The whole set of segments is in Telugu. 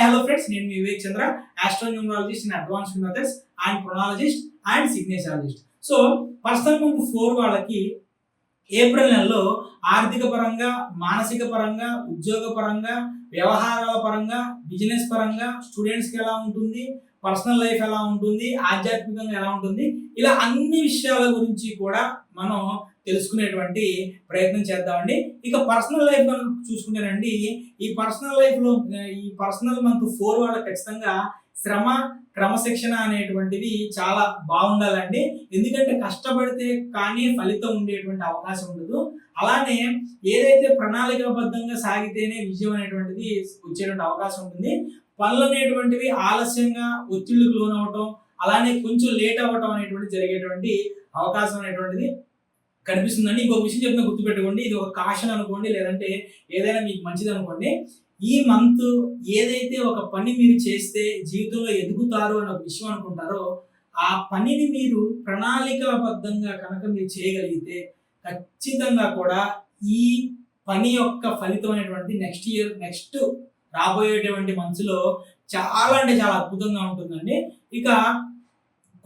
హాయ్ హలో ఫ్రెండ్స్ నేను మీ Vivek Chandra astronumerologist and advance methods and phrenologist and signaturologist so personal month four వాళ్ళకి ఏప్రిల్ నెలలో ఆర్థిక పరంగా మానసిక పరంగా ఉద్యోగ పరంగా వ్యవహారాల పరంగా బిజినెస్ పరంగా స్టూడెంట్స్కి ఎలా ఉంటుంది పర్సనల్ లైఫ్ ఎలా ఉంటుంది ఆధ్యాత్మికంగా ఎలా ఉంటుంది ఇలా అన్ని విషయాల గురించి కూడా మనం తెలుసుకునేటువంటి ప్రయత్నం చేద్దామండి. ఇక పర్సనల్ లైఫ్ మనం చూసుకుంటేనండి ఈ పర్సనల్ లైఫ్లో ఈ పర్సనల్ మంత్ ఫోర్ వాళ్ళకి ఖచ్చితంగా శ్రమ క్రమశిక్షణ అనేటువంటివి చాలా బాగుండాలండి. ఎందుకంటే కష్టపడితే కానీ ఫలితం ఉండేటువంటి అవకాశం ఉండదు. అలానే ఏదైతే ప్రణాళికాబద్ధంగా సాగితేనే విజయం అనేటువంటిది వచ్చేటువంటి అవకాశం ఉంటుంది. పనులు అనేటువంటివి ఆలస్యంగా ఒత్తిళ్ళకు లోనవటం అలానే కొంచెం లేట్ అవ్వటం అనేటువంటి జరిగేటువంటి అవకాశం అనేటువంటిది కనిపిస్తుందండి. ఇంకొక విషయం చెప్తున్నా గుర్తుపెట్టుకోండి. ఇది ఒక కాషన్ అనుకోండి లేదంటే ఏదైనా మీకు మంచిది అనుకోండి. ఈ మంత్ ఏదైతే ఒక పని మీరు చేస్తే జీవితంలో ఎదుగుతారు అనే ఒక విషయం అనుకుంటారో ఆ పనిని మీరు ప్రణాళికాబద్ధంగా కనుక మీరు చేయగలిగితే ఖచ్చితంగా కూడా ఈ పని యొక్క ఫలితం అనేటువంటి నెక్స్ట్ ఇయర్ నెక్స్ట్ రాబోయేటువంటి మంత్స్లో చాలా అంటే చాలా అద్భుతంగా ఉంటుందండి. ఇక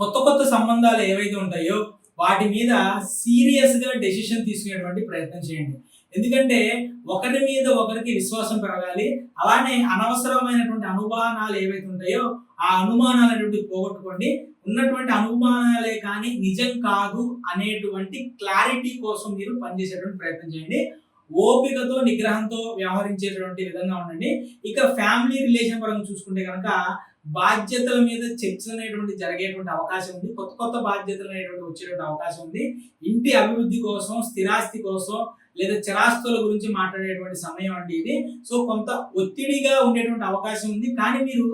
కొత్త కొత్త సంబంధాలు ఏవైతే ఉంటాయో వాటి మీద సీరియస్గా డెసిషన్ తీసుకునేటువంటి ప్రయత్నం చేయండి. ఎందుకంటే ఒకరి మీద ఒకరికి విశ్వాసం పెరగాలి. అలానే అనవసరమైనటువంటి అనుమానాలు ఏవైతే ఉంటాయో ఆ అనుమానాలు అనేటువంటి పోగొట్టుకోండి. ఉన్నటువంటి అనుమానాలే కానీ నిజం కాదు అనేటువంటి క్లారిటీ కోసం మీరు పనిచేసేటువంటి ప్రయత్నం చేయండి. ఓపికతో నిగ్రహంతో వ్యవహరించేటువంటి విధంగా ఉండండి. ఇక ఫ్యామిలీ రిలేషన్ పరంగా చూసుకుంటే కనుక బాధ్యతల మీద చర్చలు అనేటువంటి జరిగేటువంటి అవకాశం ఉంది. కొత్త కొత్త బాధ్యతలు అనేటువంటి వచ్చేటువంటి అవకాశం ఉంది. ఇంటి అభివృద్ధి కోసం స్థిరాస్తి కోసం లేదా చిరాస్తుల గురించి మాట్లాడేటువంటి సమయం అండి ఇది. సో కొంత ఒత్తిడిగా ఉండేటువంటి అవకాశం ఉంది. కానీ మీరు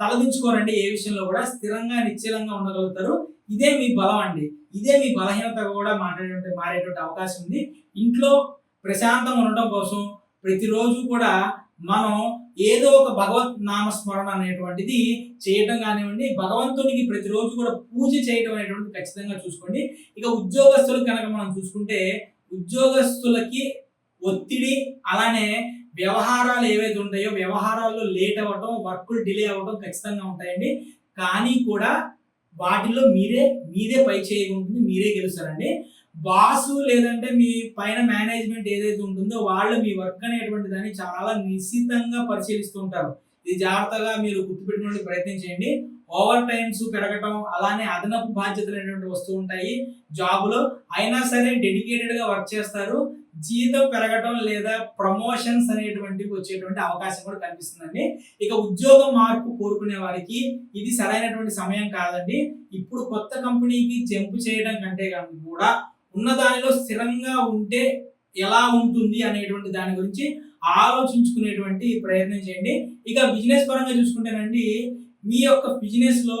తలదించుకోరండి ఏ విషయంలో కూడా. స్థిరంగా నిశ్చలంగా ఉండగలుగుతారు. ఇదే మీ బలం అండి. ఇదే మీ బలహీనత కూడా మాట్లాడేటువంటి మారేటువంటి అవకాశం ఉంది. ఇంట్లో ప్రశాంతంగా ఉండటం కోసం ప్రతిరోజు కూడా మనం ఏదో ఒక భగవత్ నామస్మరణ అనేటువంటిది చేయటం కానివ్వండి భగవంతునికి ప్రతిరోజు కూడా పూజ చేయటం అనేటువంటిది ఖచ్చితంగా చూసుకోండి. ఇక ఉద్యోగస్తులు కనుక మనం చూసుకుంటే ఉద్యోగస్తులకి ఒత్తిడి అలానే వ్యవహారాలు ఏవైతే ఉంటాయో వ్యవహారాల్లో లేట్ అవ్వటం వర్కులు డిలే అవ్వటం ఖచ్చితంగా ఉంటాయండి. కానీ కూడా వాటిలో మీరే మీరే పై చేయకుంటుంది మీరే గెలుస్తారండి. బాసు లేదంటే మీ పైన మేనేజ్మెంట్ ఏదైతే ఉంటుందో వాళ్ళు మీ వర్క్ అనేటువంటి దాన్ని చాలా నిశ్చితంగా పరిశీలిస్తూ ఉంటారు. ఇది జాగ్రత్తగా మీరు గుర్తుపెట్టుకునే ప్రయత్నం చేయండి. ఓవర్ టైమ్స్ పెరగటం అలానే అదనపు బాధ్యతలు అనేటువంటి వస్తూ ఉంటాయి. జాబ్లో అయినా సరే డెడికేటెడ్గా వర్క్ చేస్తారు. జీతం పెరగటం లేదా ప్రమోషన్స్ అనేటువంటివి వచ్చేటువంటి అవకాశం కూడా కనిపిస్తుందండి. ఇక ఉద్యోగ మార్పు కోరుకునే వారికి ఇది సరైనటువంటి సమయం కాదండి. ఇప్పుడు కొత్త కంపెనీకి జంప్ చేయడం కంటే కూడా ఉన్న దానిలో స్థిరంగా ఉంటే ఎలా ఉంటుంది అనేటువంటి దాని గురించి ఆలోచించుకునేటువంటి ప్రయత్నం చేయండి. ఇక బిజినెస్ పరంగా చూసుకుంటేనండి మీ యొక్క బిజినెస్లో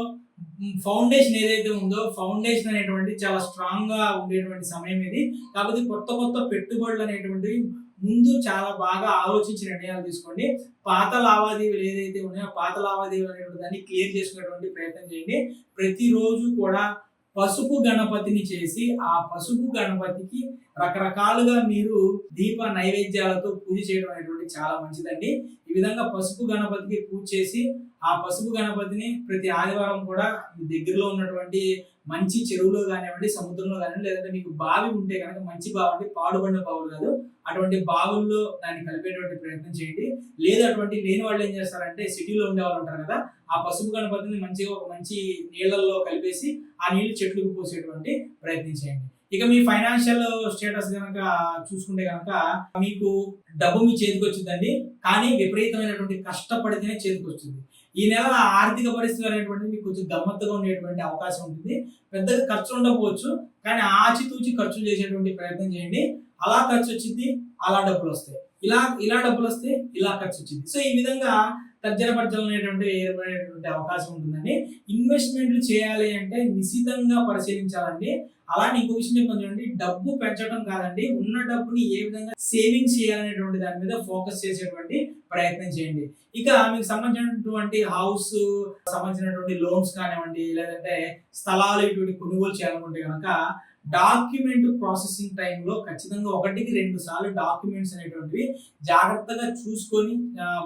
ఫౌండేషన్ ఏదైతే ఉందో ఫౌండేషన్ అనేటువంటి చాలా స్ట్రాంగ్గా ఉండేటువంటి సమయం ఇది. కాకపోతే కొత్త కొత్త పెట్టుబడులు అనేటువంటివి ముందు చాలా బాగా ఆలోచించి నిర్ణయాలు తీసుకోండి. పాత లావాదేవీలు ఏదైతే ఉన్నాయో పాత లావాదేవీలు అనేటువంటి దాన్ని క్లియర్ చేసుకునేటువంటి ప్రయత్నం చేయండి. ప్రతిరోజు కూడా పసుపు గణపతిని చేసి ఆ పసుపు గణపతికి రకరకాలుగా మీరు దీప నైవేద్యాలతో పూజ చేయడం అనేటువంటి చాలా మంచిదండి. ఈ విధంగా పసుపు గణపతికి పూజ చేసి ఆ పసుపు గణపతిని ప్రతి ఆదివారం కూడా దగ్గరలో ఉన్నటువంటి మంచి చెరువులో కానివ్వండి సముద్రంలో కానివ్వండి లేదంటే మీకు బావి ఉంటే కనుక మంచి బావి అంటే పాడుబడిన బావులు కాదు. అటువంటి బావుల్లో దాన్ని కలిపేటువంటి ప్రయత్నం చేయండి. లేదు అటువంటి లేని వాళ్ళు ఏం చేస్తారంటే సిటీలో ఉండే వాళ్ళు ఉంటారు కదా ఆ పసుపు గణపతిని మంచిగా ఒక మంచి నీళ్ళల్లో కలిపేసి ఆ నీళ్ళు చెట్లకు పోసేటువంటి ప్రయత్నం చేయండి. ఇక మీ ఫైనాన్షియల్ స్టేటస్ కనుక చూసుకుంటే కనుక మీకు డబ్బు మీ చేతికి వచ్చిందండి కానీ విపరీతమైనటువంటి కష్టపడితేనే చేతికి వచ్చింది ఈ నెల ఆర్థిక పరిస్థితులు అనేటువంటిది మీకు కొంచెం గమ్మత్తుగా ఉండేటువంటి అవకాశం ఉంటుంది. పెద్దగా ఖర్చు ఉండకపోవచ్చు కానీ ఆచితూచి ఖర్చులు చేసేటువంటి ప్రయత్నం చేయండి. అలా ఖర్చు వచ్చింది అలా డబ్బులు వస్తాయి. ఇలా ఇలా డబ్బులు వస్తే ఇలా ఖర్చు వచ్చింది. సో ఈ విధంగా తర్జన పర్జన ఏర్పడేటువంటి అవకాశం ఉంటుందండి. ఇన్వెస్ట్మెంట్లు చేయాలి అంటే నిశితంగా పరిశీలించాలండి. అలానే ఇంకో విషయం చెప్పండి డబ్బు పెంచడం కాదండి. ఉన్న డబ్బుని ఏ విధంగా సేవింగ్స్ చేయాలనేటువంటి దాని మీద ఫోకస్ చేసేటువంటి ప్రయత్నం చేయండి. ఇక మీకు సంబంధించినటువంటి హౌస్ సంబంధించినటువంటి లోన్స్ కానివ్వండి లేదంటే స్థలాలు ఇటువంటి కొనుగోలు చేయాలనుకుంటే కనుక డాక్యుమెంట్ ప్రాసెసింగ్ టైంలో ఖచ్చితంగా ఒకటికి రెండు సార్లు డాక్యుమెంట్స్ అనేటువంటివి జాగ్రత్తగా చూసుకొని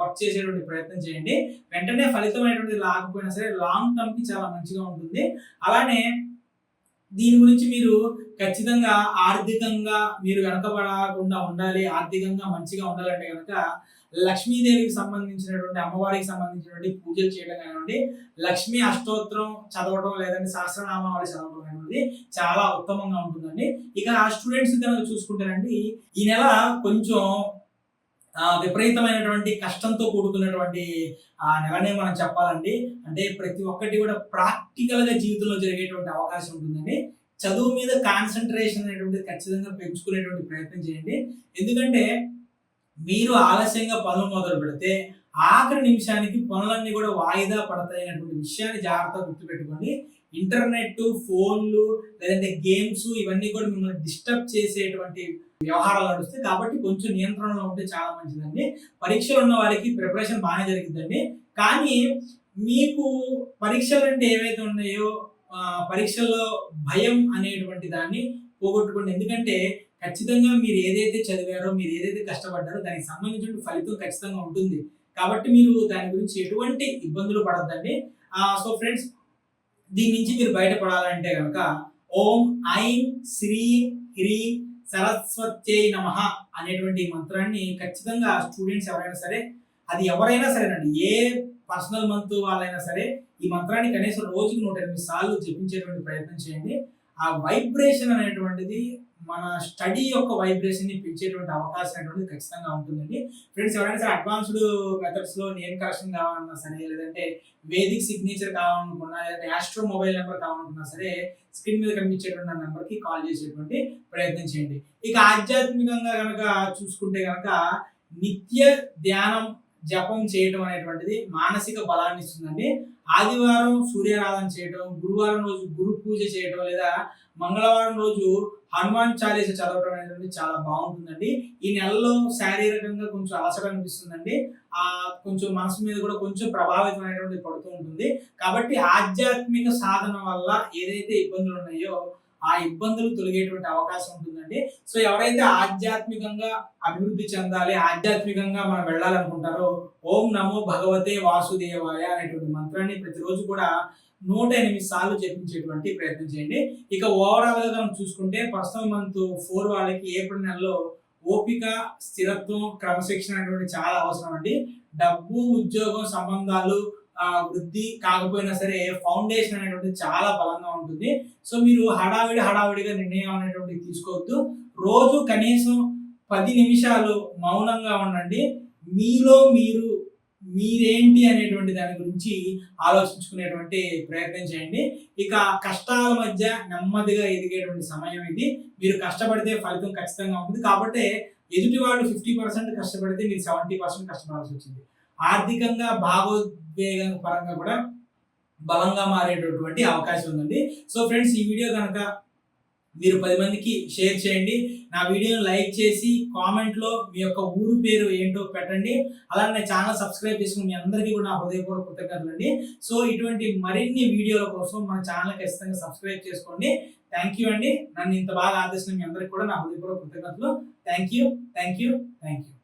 వర్క్ చేసేటువంటి ప్రయత్నం చేయండి. వెంటనే ఫలితం అనేటువంటిది రాకపోయినా సరే లాంగ్ టర్మ్కి చాలా మంచిగా ఉంటుంది. అలానే దీని గురించి మీరు ఖచ్చితంగా ఆర్థికంగా మీరు వెనకబడకుండా ఉండాలి ఆర్థికంగా మంచిగా ఉండాలంటే కనుక లక్ష్మీదేవికి సంబంధించినటువంటి అమ్మవారికి సంబంధించినటువంటి పూజలు చేయడం కానివ్వండి లక్ష్మీ అష్టోత్తరం చదవడం లేదంటే సహస్రనామావళి చదవడం అనేది చాలా ఉత్తమంగా ఉంటుందండి. ఇక ఆ స్టూడెంట్స్ కనుక చూసుకుంటారండి ఈ నెల కొంచెం విపరీతమైనటువంటి కష్టంతో కూడుకున్నటువంటి ఆ నెలనే మనం చెప్పాలండి. అంటే ప్రతి ఒక్కటి కూడా ప్రాక్టికల్గా జీవితంలో జరిగేటువంటి అవకాశం ఉంటుందండి. చదువు మీద కాన్సన్ట్రేషన్ అనేటువంటిది ఖచ్చితంగా పెంచుకునేటువంటి ప్రయత్నం చేయండి. ఎందుకంటే మీరు ఆలస్యంగా పనులు మొదలు పెడితే ఆఖరి నిమిషానికి పనులన్నీ కూడా వాయిదా పడతాయి అనేటువంటి విషయాన్ని జాగ్రత్తగా గుర్తుపెట్టుకోండి. ఇంటర్నెట్ ఫోన్లు లేదంటే గేమ్స్ ఇవన్నీ కూడా మిమ్మల్ని డిస్టర్బ్ చేసేటువంటి వ్యవహారాలు నడుస్తాయి. కాబట్టి కొంచెం నియంత్రణలో ఉంటే చాలా మంచిదండి. పరీక్షలు ఉన్న వారికి ప్రిపరేషన్ బాగానే జరిగిందండి కానీ మీకు పరీక్షలు అంటే ఏవైతే ఉన్నాయో పరీక్షల్లో భయం అనేటువంటి దాన్ని పోగొట్టుకోండి. ఎందుకంటే ఖచ్చితంగా మీరు ఏదైతే చదివారో మీరు ఏదైతే కష్టపడ్డారో దానికి సంబంధించిన ఫలితం ఖచ్చితంగా ఉంటుంది. కాబట్టి మీరు దాని గురించి ఎటువంటి ఇబ్బందులు పడద్దండి. సో ఫ్రెండ్స్ దీని నుంచి మీరు బయటపడాలంటే కనుక ఓం ఐం శ్రీం హ్రీం సరస్వత్యై నమ అనేటువంటి మంత్రాన్ని ఖచ్చితంగా స్టూడెంట్స్ ఎవరైనా సరే అది ఎవరైనా సరేనండి ఏ పర్సనల్ మంత్ వాళ్ళైనా సరే ఈ మంత్రాన్ని కనీసం రోజుకి నూట ఎనిమిది సార్లు జపించేటువంటి ప్రయత్నం చేయండి. ఆ వైబ్రేషన్ అనేటువంటిది మన స్టడీ యొక్క వైబ్రేషన్ని పెంచేటువంటి అవకాశం అనేది ఖచ్చితంగా ఉంటుందండి. ఫ్రెండ్స్ ఎవరైనా సరే అడ్వాన్స్డ్ మెథడ్స్లో నేమ్ కరెక్షన్ కావాలన్నా సరే లేదంటే వేదిక్ సిగ్నేచర్ కావాలనుకున్నా లేదంటే ఆస్ట్రో మొబైల్ నెంబర్ కావాలనుకున్నా సరే స్క్రీన్ మీద కనిపించేటువంటి నెంబర్కి నెంబర్కి కాల్ చేసేటువంటి ప్రయత్నం చేయండి. ఇక ఆధ్యాత్మికంగా కనుక చూసుకుంటే కనుక నిత్య ధ్యానం జపం చేయటం అనేటువంటిది మానసిక బలాన్ని ఇస్తుందండి. ఆదివారం సూర్యారాధన చేయటం గురువారం రోజు గురు పూజ చేయటం లేదా మంగళవారం రోజు హనుమాన్ చాలీస చదవటం అనేది చాలా బాగుంటుందండి. ఈ నెలలో శారీరకంగా కొంచెం అలసట అనిపిస్తుందండి. ఆ కొంచెం మనసు మీద కూడా కొంచెం ప్రభావితం అనేటువంటి పడుతూ ఉంటుంది. కాబట్టి ఆధ్యాత్మిక సాధన వల్ల ఏదైతే ఇబ్బందులు ఉన్నాయో ఆ ఇబ్బందులు తొలగేటువంటి అవకాశం ఉంటుందండి. సో ఎవరైతే ఆధ్యాత్మికంగా అభివృద్ధి చెందాలి ఆధ్యాత్మికంగా మనం వెళ్ళాలనుకుంటారో ఓం నమో భగవతే వాసుదేవాయ అనేటువంటి మంత్రాన్ని ప్రతిరోజు కూడా నూట ఎనిమిది సార్లు చెప్పించేటువంటి ప్రయత్నం చేయండి. ఇక ఓవరాల్గా మనం చూసుకుంటే పర్సనల్ మంత్ ఫోర్ వాళ్ళకి ఏప్రిల్ నెలలో ఓపిక స్థిరత్వం క్రమశిక్షణ అనేటువంటి చాలా అవసరం అండి. డబ్బు ఉద్యోగం సంబంధాలు వృద్ధి కాకపోయినా సరే ఫౌండేషన్ అనేటువంటిది చాలా బలంగా ఉంటుంది. సో మీరు హడావిడి హడావిడిగా నిర్ణయం అనేటువంటిది తీసుకోవద్దు. రోజు కనీసం పది నిమిషాలు మౌనంగా ఉండండి. మీలో మీరు మీరేంటి అనేటువంటి దాని గురించి ఆలోచించుకునేటువంటి ప్రయత్నం చేయండి. ఇక కష్టాల మధ్య నెమ్మదిగా ఎదిగేటువంటి సమయం ఇది. మీరు కష్టపడితే ఫలితం ఖచ్చితంగా ఉంటుంది. కాబట్టి ఎదుటి వాళ్ళు ఫిఫ్టీ పర్సెంట్ కష్టపడితే మీరు సెవెంటీ పర్సెంట్ కష్టపడాల్సి వచ్చింది. ఆర్థికంగా భావోద్వేగం పరంగా కూడా బలంగా మారేటటువంటి అవకాశం ఉందండి. సో ఫ్రెండ్స్ ఈ వీడియో కనుక మీరు పది మందికి షేర్ చేయండి. నా వీడియోని లైక్ చేసి కామెంట్లో మీ యొక్క ఊరు పేరు ఏంటో పెట్టండి. అలానే నా ఛానల్ సబ్స్క్రైబ్ చేసుకుని మీ అందరికీ కూడా నా హృదయపూర్వక కృతజ్ఞతలు అండి. సో ఇటువంటి మరిన్ని వీడియోల కోసం మన ఛానల్ ఖచ్చితంగా సబ్స్క్రైబ్ చేసుకోండి. థ్యాంక్ యూ అండి. నన్ను ఇంత బాగా ఆదర్శించిన మీ అందరికీ కూడా నా హృదయపూర్వక కృతజ్ఞతలు. Thank you thank you thank you.